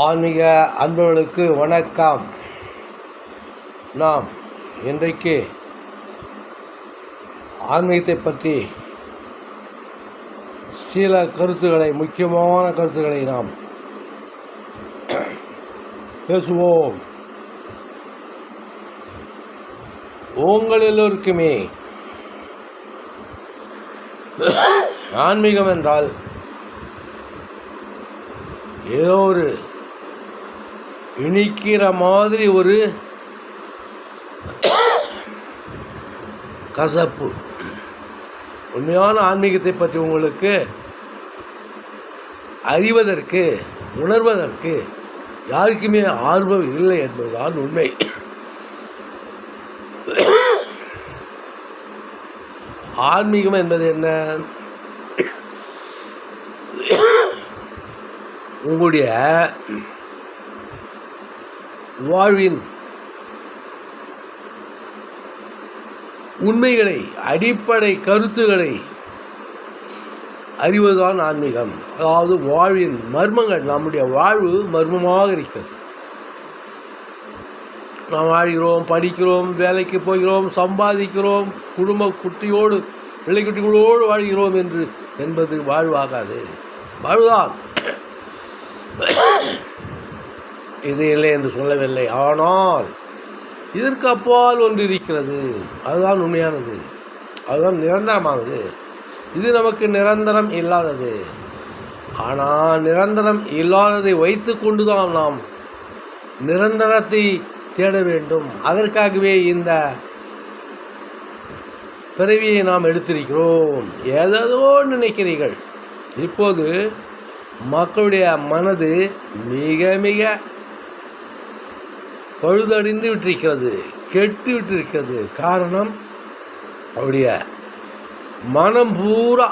ஆன்மீக அன்பர்களுக்கு வணக்கம். நாம் இன்றைக்கு ஆன்மீகத்தை பற்றி சில கருத்துக்களை முக்கியமான கருத்துக்களை நாம் பேசுவோம். உங்கள் எல்லோருக்குமே ஆன்மீகம் என்றால் ஏதோ ஒரு இனிக்கிற மாதிரி ஒரு கசப்பு. உண்மையான ஆன்மீகத்தை பற்றி உங்களுக்கு அறிவதற்கு உணர்வதற்கு யாருக்குமே ஆர்வம் இல்லை என்பதுதான் உண்மை. ஆன்மீகம் என்பது என்ன? உங்களுடைய வாழ்வின் உண்மைகளை அடிப்படை கருத்துக்களை அறிவதுதான் ஆன்மீகம். அதாவது வாழ்வின் மர்மங்கள் நம்முடைய வாழ்வு மர்மமாக இருக்கிறது. நாம் வாழ்கிறோம் படிக்கிறோம் வேலைக்கு போகிறோம் சம்பாதிக்கிறோம் குடும்ப குட்டியோடு பிள்ளைக்குட்டிகளோடு வாழ்கிறோம் என்று என்பது வாழ்வாகாது. வாழ்வுதான். இது இல்லை என்று சொல்லவில்லை. ஆனால் இதற்கு அப்பால் ஒன்று இருக்கிறது அதுதான் உண்மையானது. அதுதான் நிரந்தரமானது. இது நமக்கு நிரந்தரம் இல்லாதது. ஆனால் நிரந்தரம் இல்லாததை வைத்து கொண்டு தான் நாம் நிரந்தரத்தை தேட வேண்டும். அதற்காகவே இந்த பிறவியை நாம் எடுத்திருக்கிறோம். ஏதோ நினைக்கிறீர்கள். இப்போது மக்களுடைய மனது மிக மிக பழுதடைந்து விட்டிருக்கிறது கெட்டு விட்டிருக்கிறது. காரணம் அவருடைய மனம் பூரா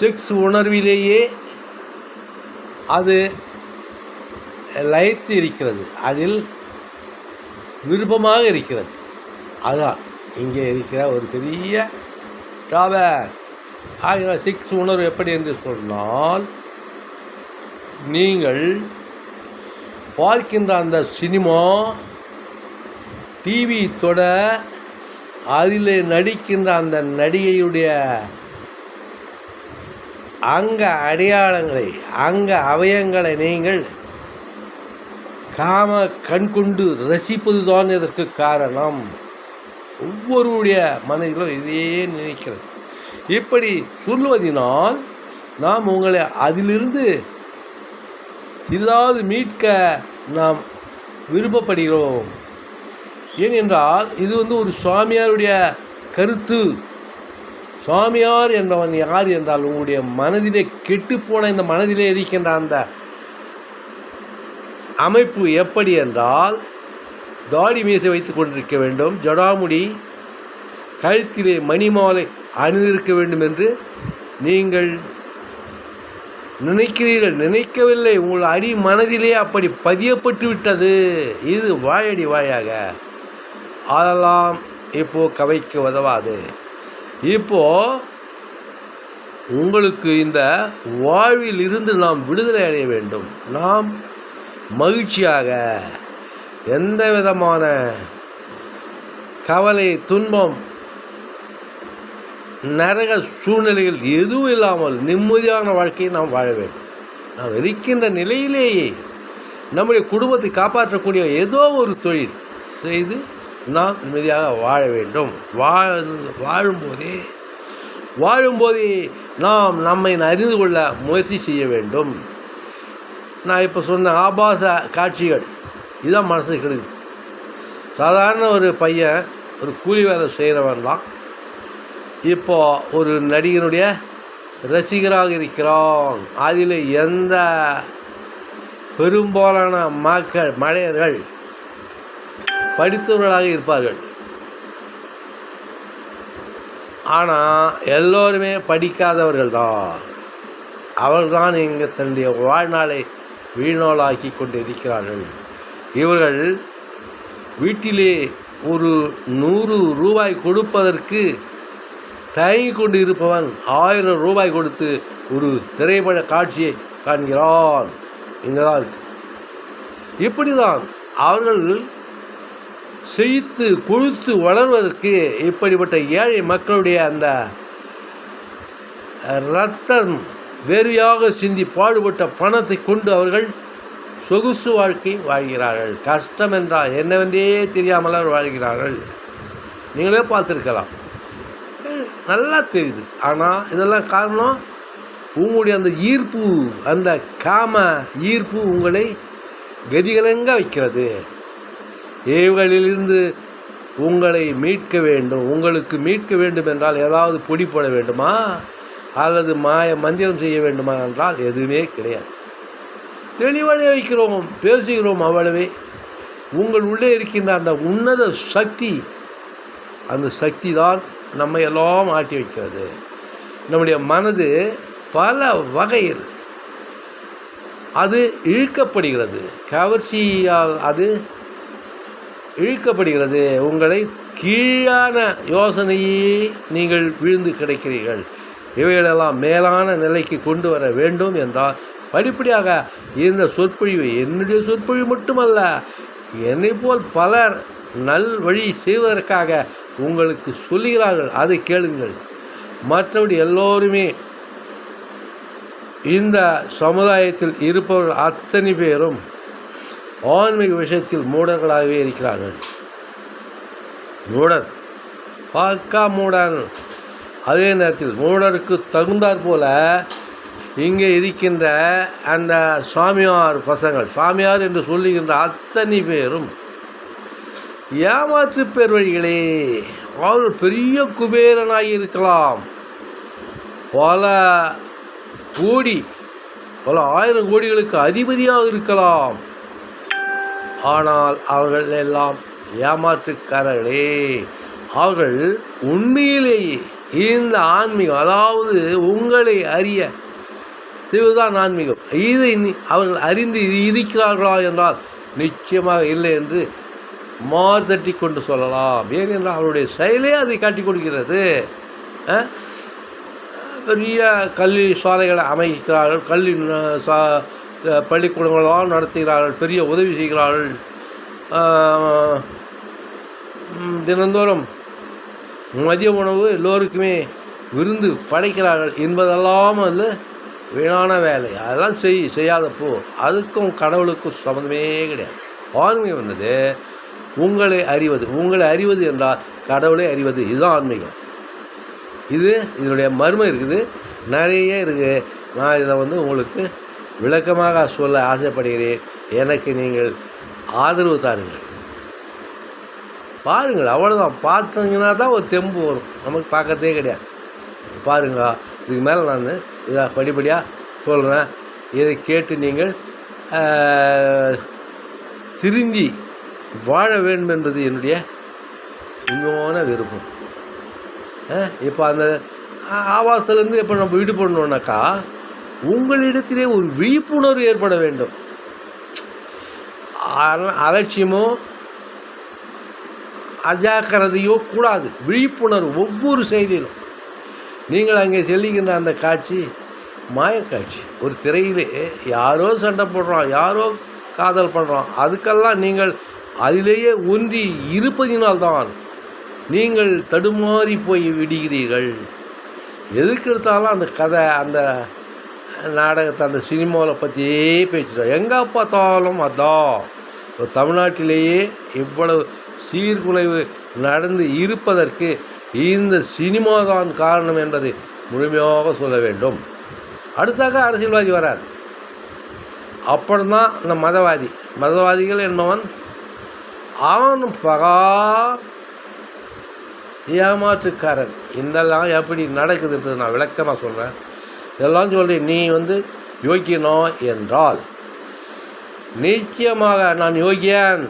செக்ஸ் உணர்விலேயே அது லயத்து இருக்கிறது. அதில் விருப்பமாக இருக்கிறது. அதுதான் இங்கே இருக்கிற ஒரு பெரிய டாபேக் ஆகிய சிக்ஸ் உணர்வு எப்படி என்று சொன்னால் நீங்கள் பார்க்கின்ற அந்த சினிமா டிவி தொட அதில் நடிக்கின்ற அந்த நடிகையுடைய அங்க அடையாளங்களை அங்க அவயங்களை நீங்கள் காம கண்கொண்டு ரசிப்பது தான் இதற்கு காரணம். ஒவ்வொருடைய மனதிலும் இதையே நினைக்கிறது. இப்படி சொல்லுவதினால் நாம் உங்களை அதிலிருந்து சிறிதாவது மீட்க நாம் விருப்பப்படுகிறோம். ஏனென்றால் இது வந்து ஒரு சுவாமியாருடைய கருத்து. சுவாமியார் என்றவன் யார் என்றால் உங்களுடைய மனதிலே கெட்டுப்போன இந்த மனதிலே இருக்கின்ற அந்த அமைப்பு எப்படி என்றால் தாடி மீசை வைத்து கொண்டிருக்க வேண்டும் ஜடாமுடி கழுத்திலே மணிமாலை அணிந்திருக்க வேண்டும் என்று நீங்கள் நினைக்கிறீர்கள் நினைக்கவில்லை. உங்கள் அடி மனதிலே அப்படி பதியப்பட்டு விட்டது. இது வாயடி வாயாக. அதெல்லாம் இப்போ கவைக்கு உதவாது. இப்போ உங்களுக்கு இந்த வாழ்வில் இருந்து நாம் விடுதலை அடைய வேண்டும். நாம் மகிழ்ச்சியாக எந்த விதமான கவலை துன்பம் நரக சூழ்நிலைகள் எதுவும் இல்லாமல் நிம்மதியான வாழ்க்கையை நாம் வாழ வேண்டும். நாம் இருக்கின்ற நிலையிலேயே நம்முடைய குடும்பத்தை காப்பாற்றக்கூடிய ஏதோ ஒரு தொழில் செய்து நாம் நிம்மதியாக வாழ வேண்டும். வாழ் வாழும்போதே வாழும்போதே நாம் நம்மை அறிந்து கொள்ள முயற்சி செய்ய வேண்டும். நான் இப்போ சொன்ன ஆபாச காட்சிகள் இதுதான் மனசுக்கு கிடையாது சாதாரண ஒரு பையன் ஒரு கூலி வேலை செய்கிறவன் தான் இப்போ ஒரு நடிகனுடைய ரசிகராக இருக்கிறான். அதில் எந்த பெரும்பாலான மக்கள் மழையர்கள் படித்தவர்களாக இருப்பார்கள். ஆனால் எல்லோருமே படிக்காதவர்கள் தான் அவர்கள்தான் எங்கள் தன்னுடைய வாழ்நாளை வீணோலாக்கி கொண்டு இருக்கிறார்கள் இவர்கள் வீட்டிலே ஒரு நூறு ரூபாய் கொடுப்பதற்கு தயங்கி கொண்டு இருப்பவன் ஆயிரம் ரூபாய் கொடுத்து ஒரு திரைப்பட காட்சியை காண்கிறான். இங்கே தான் இருக்கு. இப்படி தான் அவர்கள் செழித்து கொழுத்து வளர்வதற்கு இப்படிப்பட்ட ஏழை மக்களுடைய அந்த ரத்தம் வேறையாக சிந்தி பாடுபட்ட பணத்தை கொண்டு அவர்கள் சொகுசு வாழ்க்கை வாழ்கிறார்கள். கஷ்டம் என்றால் என்னவென்றே தெரியாமல் அவர் வாழ்கிறார்கள். நீங்களே பார்த்துருக்கலாம். நல்லா தெரியுது. ஆனால் இதெல்லாம் காரணம் உங்களுடைய அந்த ஈர்ப்பு அந்த காம ஈர்ப்பு உங்களை கதிகலங்க வைக்கிறது. இவைகளிலிருந்து உங்களை மீட்க வேண்டும் உங்களுக்கு மீட்க வேண்டும் என்றால் ஏதாவது பொடி போட வேண்டுமா? அல்லது மாய மந்திரம் செய்ய வேண்டுமா என்றால் எதுவுமே கிடையாது. தெளிவடைய வைக்கிறோம் பேசுகிறோம் அவ்வளவே. உங்கள் உள்ளே இருக்கின்ற அந்த உன்னத சக்தி அந்த சக்தி தான் நம்மை எல்லாம் ஆட்டி வைக்கிறது. நம்முடைய மனது பல வகையில் அது இழுக்கப்படுகிறது. கவர்ச்சியால் அது இழுக்கப்படுகிறது. உங்களை கீழான யோசனையே நீங்கள் விழுந்து கிடைக்கிறீர்கள். இவைகளெல்லாம் மேலான நிலைக்கு கொண்டு வர வேண்டும் என்றால் படிப்படியாக இந்த சொற்பொழிவு என்னுடைய சொற்பொழிவு மட்டுமல்ல என்னை போல் பலர் நல் வழி செய்வதற்காக உங்களுக்கு சொல்லுகிறார்கள் அதை கேளுங்கள். மற்றபடி எல்லோருமே இந்த சமுதாயத்தில் இருப்பவர்கள் அத்தனை பேரும் ஆன்மீக விஷயத்தில் மூடர்களாகவே இருக்கிறார்கள். மூடர். பாக்கா மூடன் அதே நேரத்தில் மூடருக்கு தகுந்தாற் போல இங்கே இருக்கின்ற அந்த சாமியார் பசங்கள் சாமியார் என்று சொல்லுகின்ற அத்தனை பேரும் ஏமாற்று பேர் வழிகளே. அவர் பெரிய குபேரனாகி இருக்கலாம். பல கோடி பல ஆயிரம் கோடிகளுக்கு அதிபதியாக இருக்கலாம். ஆனால் அவர்கள் எல்லாம் ஏமாற்றுக்காரர்களே. அவர்கள் உண்மையிலேயே இந்த ஆன்மீகம் அதாவது உங்களை அறிய செய்வதுதான் ஆன்மீகம். இதை அவர்கள் அறிந்து இருக்கிறார்களா என்றால் நிச்சயமாக இல்லை என்று மார்தட்டி கொண்டு சொல்லலாம். ஏனென்றால் அவருடைய செயலே அதை காட்டி கொடுக்கிறது. பெரிய கல்வி சாலைகளை அமைக்கிறார்கள். கல்வி சா பள்ளிக்கூடங்களெல்லாம் நடத்துகிறார்கள். பெரிய உதவி செய்கிறார்கள். தினந்தோறும் மதிய உணவு எல்லோருக்குமே விருந்து படைக்கிறார்கள் என்பதெல்லாம் வந்து வீணான வேலை. அதெல்லாம் செய் செய்யாதப்போ அதுக்கும் கடவுளுக்கும் சம்மந்தமே கிடையாது. ஆன்மீகம் வந்தது உங்களை அறிவது உங்களை அறிவது என்றால் கடவுளை அறிவது இதுதான் ஆன்மீகம். இது இதனுடைய மர்மம் இருக்குது. நிறைய இருக்குது நான் இதை வந்து உங்களுக்கு விளக்கமாக சொல்ல ஆசைப்படுகிறேன். எனக்கு நீங்கள் ஆதரவு தாருங்கள். பாருங்கள் அவ்வளோதான் பார்த்தீங்கன்னா தான் ஒரு தெம்பு வரும். நமக்கு பார்க்கறதே கிடையாது. பாருங்க இதுக்கு மேலே நான் இதை படிப்படியாக சொல்கிறேன் இதை கேட்டு நீங்கள் திருந்தி வாழ வேண்டும் என்பது என்னுடைய உண்மையான விருப்பம். இப்போ அந்த ஆவாசத்துலேருந்து இப்போ நம்ம விடுபடணுன்னாக்கா உங்களிடத்திலே ஒரு விழிப்புணர்வு ஏற்பட வேண்டும். அலட்சியமோ அஜாக்கிரதையோ கூடாது. விழிப்புணர்வு ஒவ்வொரு செயலிலும். நீங்கள் அங்கே செல்லுகின்ற அந்த காட்சி மாயக்காட்சி ஒரு திரையிலே யாரோ சண்டை போடுறோம் யாரோ காதல் பண்ணுறோம் அதுக்கெல்லாம் நீங்கள் அதிலேயே ஒன்றி இருப்பதினால்தான் நீங்கள் தடுமாறி போய் விடுகிறீர்கள். எதுக்கு எடுத்தாலும் அந்த கதை அந்த நாடகத்தை அந்த சினிமாவில் பற்றியே பேச்சுட்டோம் எங்கே பார்த்தாலும் அதான் ஒரு தமிழ்நாட்டிலேயே இவ்வளவு சீர்குலைவு நடந்து இருப்பதற்கு இந்த சினிமா தான் காரணம் என்பதை முழுமையாக சொல்ல வேண்டும். அடுத்தாக அரசியல்வாதி வரார். அப்புறம்தான் இந்த மதவாதி மதவாதிகள் என்பவன் அவன் பகா. ஏமாற்றுக்காரன். இதெல்லாம் எப்படி நடக்குதுன்றது நான் விளக்கமாக சொல்கிறேன் இதெல்லாம் சொல்கிறேன் நீ வந்து யோக்கியனோ என்றால் நிச்சயமாக நான் யோகியன்.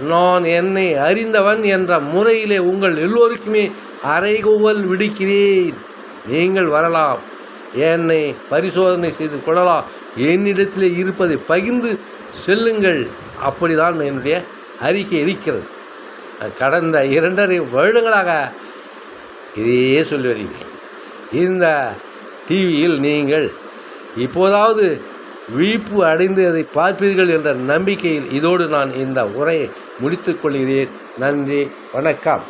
நான் என்னை அறிந்தவன் என்ற முறையிலே உங்கள் எல்லோருக்குமே அறைகூவல் விடுக்கிறேன். நீங்கள் வரலாம். என்னை பரிசோதனை செய்து கொள்ளலாம். என்னிடத்திலே இருப்பதை பகிர்ந்து செல்லுங்கள். அப்படிதான் என்னுடைய அறிக்கை இருக்கிறது. கடந்த இரண்டரை வருடங்களாக இதையே சொல்லி வருகிறேன். இந்த டிவியில் நீங்கள் இப்போதாவது விழிப்பு அடைந்து அதை பார்ப்பீர்கள் என்ற நம்பிக்கையில் இதோடு நான் இந்த உரையை முடித்துக் கொள்கிறேன். நன்றி வணக்கம்.